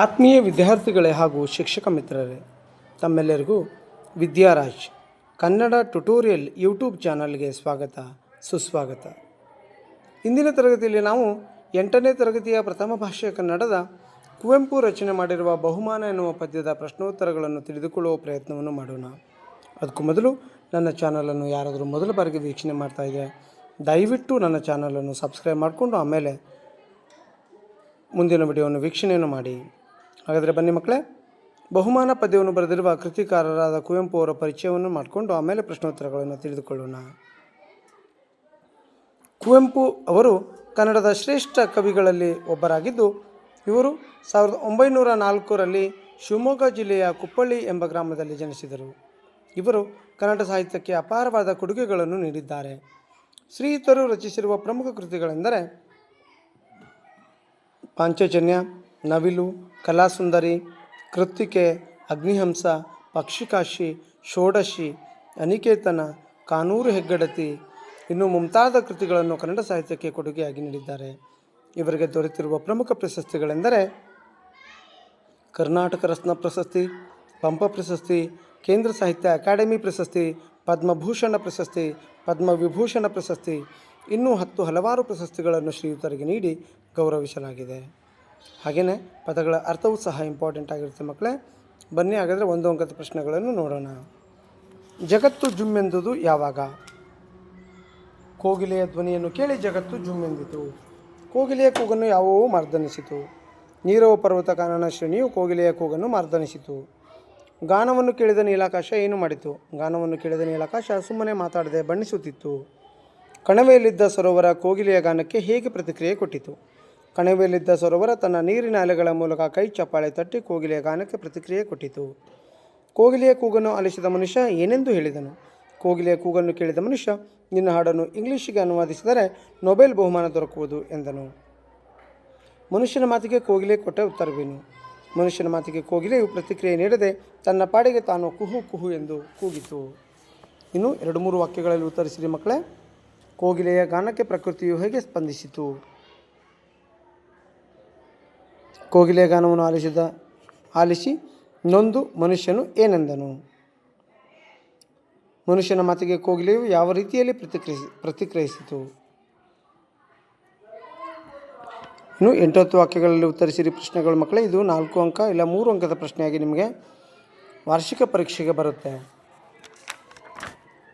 ಆತ್ಮೀಯ ವಿದ್ಯಾರ್ಥಿಗಳೇ ಹಾಗೂ ಶಿಕ್ಷಕ ಮಿತ್ರರೇ, ತಮ್ಮೆಲ್ಲರಿಗೂ ವಿದ್ಯಾರಾಜ್ ಕನ್ನಡ ಟ್ಯುಟೋರಿಯಲ್ ಯೂಟ್ಯೂಬ್ ಚಾನಲ್ಗೆ ಸ್ವಾಗತ, ಸುಸ್ವಾಗತ. ಇಂದಿನ ತರಗತಿಯಲ್ಲಿ ನಾವು ಎಂಟನೇ ತರಗತಿಯ ಪ್ರಥಮ ಭಾಷೆ ಕನ್ನಡದ ಕುವೆಂಪು ರಚನೆ ಮಾಡಿರುವ ಬಹುಮಾನ ಎನ್ನುವ ಪದ್ಯದ ಪ್ರಶ್ನೋತ್ತರಗಳನ್ನು ತಿಳಿದುಕೊಳ್ಳುವ ಪ್ರಯತ್ನವನ್ನು ಮಾಡೋಣ. ಅದಕ್ಕೂ ಮೊದಲು ನನ್ನ ಚಾನಲನ್ನು ಯಾರಾದರೂ ಮೊದಲ ಬಾರಿಗೆ ವೀಕ್ಷಣೆ ಮಾಡ್ತಾ ಇದ್ದರೆ ದಯವಿಟ್ಟು ನನ್ನ ಚಾನಲನ್ನು ಸಬ್ಸ್ಕ್ರೈಬ್ ಮಾಡಿಕೊಂಡು ಆಮೇಲೆ ಮುಂದಿನ ವಿಡಿಯೋವನ್ನು ವೀಕ್ಷಣೆಯನ್ನು ಮಾಡಿ. ಹಾಗಾದರೆ ಬನ್ನಿ ಮಕ್ಕಳೇ, ಬಹುಮಾನ ಪದ್ಯವನ್ನು ಬರೆದಿರುವ ಕೃತಿಕಾರರಾದ ಕುವೆಂಪು ಅವರ ಪರಿಚಯವನ್ನು ಮಾಡಿಕೊಂಡು ಆಮೇಲೆ ಪ್ರಶ್ನೋತ್ತರಗಳನ್ನು ತಿಳಿದುಕೊಳ್ಳೋಣ. ಕುವೆಂಪು ಅವರು ಕನ್ನಡದ ಶ್ರೇಷ್ಠ ಕವಿಗಳಲ್ಲಿ ಒಬ್ಬರಾಗಿದ್ದು, ಇವರು ಸಾವಿರದ ಒಂಬೈನೂರ ನಾಲ್ಕರಲ್ಲಿ ಶಿವಮೊಗ್ಗ ಜಿಲ್ಲೆಯ ಕುಪ್ಪಳ್ಳಿ ಎಂಬ ಗ್ರಾಮದಲ್ಲಿ ಜನಿಸಿದರು. ಇವರು ಕನ್ನಡ ಸಾಹಿತ್ಯಕ್ಕೆ ಅಪಾರವಾದ ಕೊಡುಗೆಗಳನ್ನು ನೀಡಿದ್ದಾರೆ. ಶ್ರೀಯುತರು ರಚಿಸಿರುವ ಪ್ರಮುಖ ಕೃತಿಗಳೆಂದರೆ ಪಾಂಚಜನ್ಯ ನವಿಲು, ಕಲಾಸುಂದರಿ, ಕೃತ್ತಿಕೆ, ಅಗ್ನಿಹಂಸ, ಪಕ್ಷಿಕಾಶಿ, ಷೋಡಶಿ, ಅನಿಕೇತನ, ಕಾನೂರು ಹೆಗ್ಗಡತಿ ಇನ್ನು ಮುಂತಾದ ಕೃತಿಗಳನ್ನು ಕನ್ನಡ ಸಾಹಿತ್ಯಕ್ಕೆ ಕೊಡುಗೆಯಾಗಿ ನೀಡಿದ್ದಾರೆ. ಇವರಿಗೆ ದೊರೆತಿರುವ ಪ್ರಮುಖ ಪ್ರಶಸ್ತಿಗಳೆಂದರೆ ಕರ್ನಾಟಕ ರತ್ನ ಪ್ರಶಸ್ತಿ, ಪಂಪ ಪ್ರಶಸ್ತಿ, ಕೇಂದ್ರ ಸಾಹಿತ್ಯ ಅಕಾಡೆಮಿ ಪ್ರಶಸ್ತಿ, ಪದ್ಮಭೂಷಣ ಪ್ರಶಸ್ತಿ, ಪದ್ಮವಿಭೂಷಣ ಪ್ರಶಸ್ತಿ ಇನ್ನೂ ಹತ್ತು ಹಲವಾರು ಪ್ರಶಸ್ತಿಗಳನ್ನು ಶ್ರೀಯುತರಿಗೆ ನೀಡಿ ಗೌರವಿಸಲಾಗಿದೆ. ಹಾಗೆಯೇ ಪದಗಳ ಅರ್ಥವೂ ಸಹ ಇಂಪಾರ್ಟೆಂಟ್ ಆಗಿರುತ್ತೆ ಮಕ್ಕಳೇ. ಬನ್ನಿ ಹಾಗಾದರೆ ಒಂದು ಅಂಕದ ಪ್ರಶ್ನೆಗಳನ್ನು ನೋಡೋಣ. ಜಗತ್ತು ಜುಮ್ಮೆಂದುದು ಯಾವಾಗ? ಕೋಗಿಲೆಯ ಧ್ವನಿಯನ್ನು ಕೇಳಿ ಜಗತ್ತು ಜುಮ್ಮೆಂದಿತು. ಕೋಗಿಲೆಯ ಕೂಗನ್ನು ಯಾವುವು ಮರ್ದನಿಸಿತು. ನೀರವ ಪರ್ವತ ಕಾನನ ಶ್ರೇಣಿಯು ಕೋಗಿಲೆಯ ಕೂಗನ್ನು ಮರ್ದನಿಸಿತು. ಗಾನವನ್ನು ಕೇಳಿದ ನೀಲಾಕಾಶ ಏನು ಮಾಡಿತು? ಗಾನವನ್ನು ಕೇಳಿದ ನೀಲಾಕಾಶ ಸುಮ್ಮನೆ ಮಾತಾಡದೆ ಬಣ್ಣಿಸುತ್ತಿತ್ತು. ಕಣವೆಯಲ್ಲಿದ್ದ ಸರೋವರ ಕೋಗಿಲೆಯ ಗಾನಕ್ಕೆ ಹೇಗೆ ಪ್ರತಿಕ್ರಿಯೆ ಕೊಟ್ಟಿತು? ಕಣಿವೆಯಲ್ಲಿದ್ದ ಸರೋವರ ತನ್ನ ನೀರಿನ ಅಲೆಗಳ ಮೂಲಕ ಕೈ ಚಪ್ಪಾಳೆ ತಟ್ಟಿ ಕೋಗಿಲೆಯ ಗಾನಕ್ಕೆ ಪ್ರತಿಕ್ರಿಯೆ ಕೊಟ್ಟಿತು. ಕೋಗಿಲೆಯ ಕೂಗನ್ನು ಆಲಿಸಿದ ಮನುಷ್ಯ ಏನೆಂದು ಹೇಳಿದನು? ಕೋಗಿಲೆಯ ಕೂಗನ್ನು ಕೇಳಿದ ಮನುಷ್ಯ, ನಿನ್ನ ಹಾಡನ್ನು ಇಂಗ್ಲಿಷಿಗೆ ಅನುವಾದಿಸಿದರೆ ನೊಬೆಲ್ ಬಹುಮಾನ ದೊರಕುವುದು ಎಂದನು. ಮನುಷ್ಯನ ಮಾತಿಗೆ ಕೋಗಿಲೆ ಕೊಟ್ಟ ಉತ್ತರವೇನು? ಮನುಷ್ಯನ ಮಾತಿಗೆ ಕೋಗಿಲೆಯು ಪ್ರತಿಕ್ರಿಯೆ ನೀಡದೆ ತನ್ನ ಪಾಡಿಗೆ ತಾನು ಕುಹು ಕುಹು ಎಂದು ಕೂಗಿತು. ಇನ್ನು ಎರಡು ಮೂರು ವಾಕ್ಯಗಳಲ್ಲಿ ಉತ್ತರಿಸಿರಿ ಮಕ್ಕಳೇ. ಕೋಗಿಲೆಯ ಗಾನಕ್ಕೆ ಪ್ರಕೃತಿಯು ಹೇಗೆ ಸ್ಪಂದಿಸಿತು? ಕೋಗಿಲೆಯ ಗಾನವನ್ನು ಆಲಿಸಿದ, ಆಲಿಸಿ ನೊಂದು ಮನುಷ್ಯನು ಏನೆಂದನು? ಮನುಷ್ಯನ ಮಾತಿಗೆ ಕೋಗಿಲೆಯು ಯಾವ ರೀತಿಯಲ್ಲಿ ಪ್ರತಿಕ್ರಿಯಿಸಿ, ಪ್ರತಿಕ್ರಿಯಿಸಿತು? ಇನ್ನು ಎಂಟತ್ತು ವಾಕ್ಯಗಳಲ್ಲಿ ಉತ್ತರಿಸಿರಿ ಪ್ರಶ್ನೆಗಳು ಮಕ್ಕಳೇ, ಇದು ನಾಲ್ಕು ಅಂಕ ಇಲ್ಲ ಮೂರು ಅಂಕದ ಪ್ರಶ್ನೆಯಾಗಿ ನಿಮಗೆ ವಾರ್ಷಿಕ ಪರೀಕ್ಷೆಗೆ ಬರುತ್ತೆ.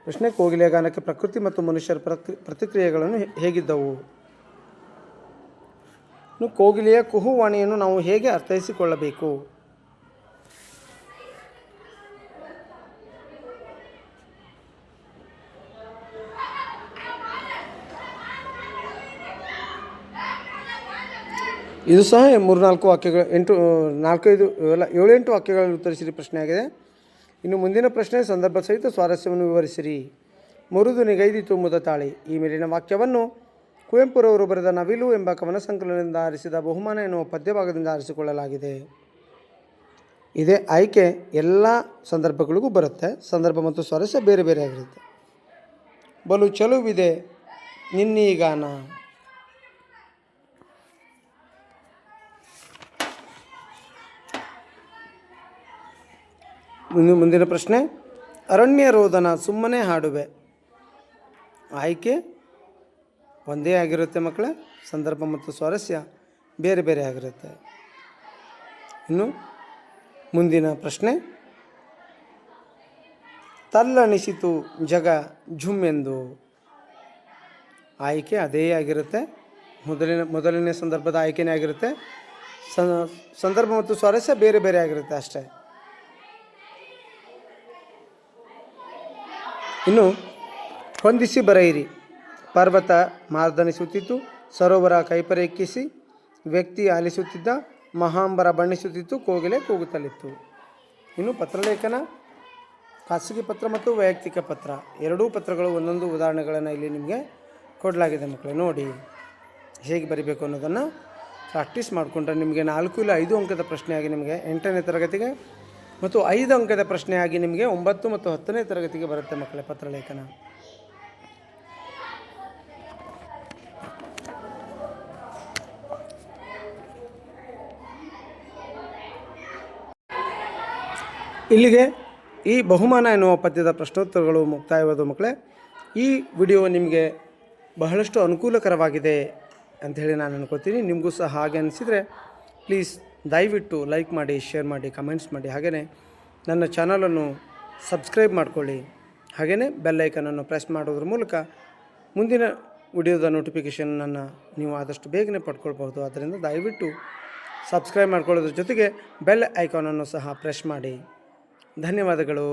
ಪ್ರಶ್ನೆ ಕೋಗಿಲೆ ಗಾನಕ್ಕೆ ಪ್ರಕೃತಿ ಮತ್ತು ಮನುಷ್ಯರ ಪ್ರತಿ, ಪ್ರತಿಕ್ರಿಯೆಗಳನ್ನು ಹೇಗಿದ್ದವು? ಕೋಗಿಲೆಯ ಕುಹುವಾಣಿಯನ್ನು ನಾವು ಹೇಗೆ ಅರ್ಥೈಸಿಕೊಳ್ಳಬೇಕು? ಇದು ಸಹ ಮೂರ್ನಾಲ್ಕು ವಾಕ್ಯಗಳು, ಎಂಟು, ನಾಲ್ಕೈದು ಎಲ್ಲ ಏಳೆಂಟು ವಾಕ್ಯಗಳಲ್ಲಿ ಉತ್ತರಿಸಿರಿ ಪ್ರಶ್ನೆ ಆಗಿದೆ ಇನ್ನು ಮುಂದಿನ ಪ್ರಶ್ನೆ, ಸಂದರ್ಭ ಸಹಿತ ಸ್ವಾರಸ್ಯವನ್ನು ವಿವರಿಸಿರಿ. ಮುರಿದು ನಿಗೈದಿತು ಮುದ ತಾಳಿ. ಈ ಮೇಲಿನ ವಾಕ್ಯವನ್ನು ಕುವೆಂಪುರವರು ಬರೆದ ನವಿಲು ಎಂಬ ಕವನ ಸಂಕಲನದಿಂದ ಆರಿಸಿದ ಬಹುಮಾನ ಎನ್ನುವ ಪದ್ಯಭಾಗದಿಂದ ಆರಿಸಿಕೊಳ್ಳಲಾಗಿದೆ. ಇದೇ ಆಯ್ಕೆ ಎಲ್ಲ ಸಂದರ್ಭಗಳಿಗೂ ಬರುತ್ತೆ. ಸಂದರ್ಭ ಮತ್ತು ಸ್ವರಸ ಬೇರೆ ಬೇರೆ ಆಗಿರುತ್ತೆ. ಬಲು ಚಲುವಿದೆ ನಿನ್ನೀಗಾನ ಗಾನ. ಮುಂದಿನ ಪ್ರಶ್ನೆ. ಅರಣ್ಯ ರೋದನ ಸುಮ್ಮನೆ ಹಾಡುವೆ. ಆಯ್ಕೆ ಒಂದೇ ಆಗಿರುತ್ತೆ ಮಕ್ಕಳೇ. ಸಂದರ್ಭ ಮತ್ತು ಸ್ವಾರಸ್ಯ ಬೇರೆ ಬೇರೆ ಆಗಿರುತ್ತೆ. ಇನ್ನು ಮುಂದಿನ ಪ್ರಶ್ನೆ. ತಲ್ಲಣಿಸಿತು ಜಗ ಝುಮ್ ಎಂದು ಆಯ್ಕೆ ಅದೇ ಆಗಿರುತ್ತೆ. ಮೊದಲಿನ, ಮೊದಲನೇ ಸಂದರ್ಭದ ಆಯ್ಕೆನೇ ಆಗಿರುತ್ತೆ. ಸಂದರ್ಭ ಮತ್ತು ಸ್ವಾರಸ್ಯ ಬೇರೆ ಬೇರೆ ಆಗಿರುತ್ತೆ ಅಷ್ಟೇ. ಇನ್ನು ಹೊಂದಿಸಿ ಬರೆಯಿರಿ. ಪರ್ವತ ಮಾರ್ದನಿಸುತ್ತಿತ್ತು, ಸರೋವರ ಕೈಪರೆಕ್ಕಿಸಿ ವ್ಯಕ್ತಿ ಆಲಿಸುತ್ತಿದ್ದ ಮಹಾಂಬರ ಬಣ್ಣಿಸುತ್ತಿತ್ತು, ಕೋಗಿಲೆ ಕೂಗುತ್ತಲಿತ್ತು. ಇನ್ನು ಪತ್ರಲೇಖನ, ಖಾಸಗಿ ಪತ್ರ ಮತ್ತು ವೈಯಕ್ತಿಕ ಪತ್ರ. ಎರಡೂ ಪತ್ರಗಳು ಒಂದೊಂದು ಉದಾಹರಣೆಗಳನ್ನು ಇಲ್ಲಿ ನಿಮಗೆ ಕೊಡಲಾಗಿದೆ ಮಕ್ಕಳು, ನೋಡಿ. ಹೇಗೆ ಬರಿಬೇಕು ಅನ್ನೋದನ್ನು ಪ್ರಾಕ್ಟೀಸ್ ಮಾಡಿಕೊಂಡ್ರೆ ನಿಮಗೆ ನಾಲ್ಕು ಇಲ್ಲ ಐದು ಅಂಕದ ಪ್ರಶ್ನೆಯಾಗಿ ನಿಮಗೆ ಎಂಟನೇ ತರಗತಿಗೆ ಮತ್ತು ಐದು ಅಂಕದ ಪ್ರಶ್ನೆಯಾಗಿ ನಿಮಗೆ ಒಂಬತ್ತು ಮತ್ತು ಹತ್ತನೇ ತರಗತಿಗೆ ಬರುತ್ತೆ ಮಕ್ಕಳೇ ಪತ್ರಲೇಖನ. ಇಲ್ಲಿಗೆ ಈ ಬಹುಮಾನ ಎನ್ನುವ ಪದ್ಯದ ಪ್ರಶ್ನೋತ್ತರಗಳು ಮುಕ್ತಾಯವಾದ ಮಕ್ಕಳೇ. ಈ ವಿಡಿಯೋ ನಿಮಗೆ ಬಹಳಷ್ಟು ಅನುಕೂಲಕರವಾಗಿದೆ ಅಂತ ಹೇಳಿ ನಾನು ಅನ್ಕೋತೀನಿ. ನಿಮಗೂ ಸಹ ಹಾಗೆ ಅನಿಸಿದರೆ ಪ್ಲೀಸ್ ದಯವಿಟ್ಟು ಲೈಕ್ ಮಾಡಿ, ಶೇರ್ ಮಾಡಿ, ಕಮೆಂಟ್ಸ್ ಮಾಡಿ. ಹಾಗೆಯೇ ನನ್ನ ಚಾನಲನ್ನು ಸಬ್ಸ್ಕ್ರೈಬ್ ಮಾಡಿಕೊಳ್ಳಿ. ಹಾಗೆಯೇ ಬೆಲ್ ಐಕನನ್ನು ಪ್ರೆಸ್ ಮಾಡೋದ್ರ ಮೂಲಕ ಮುಂದಿನ ವಿಡಿಯೋದ ನೋಟಿಫಿಕೇಷನನ್ನು ನೀವು ಆದಷ್ಟು ಬೇಗನೆ ಪಡ್ಕೊಳ್ಬಹುದು. ಆದ್ದರಿಂದ ದಯವಿಟ್ಟು ಸಬ್ಸ್ಕ್ರೈಬ್ ಮಾಡ್ಕೊಳ್ಳೋದ್ರ ಜೊತೆಗೆ ಬೆಲ್ ಐಕಾನನ್ನು ಸಹ ಪ್ರೆಸ್ ಮಾಡಿ. ಧನ್ಯವಾದಗಳು.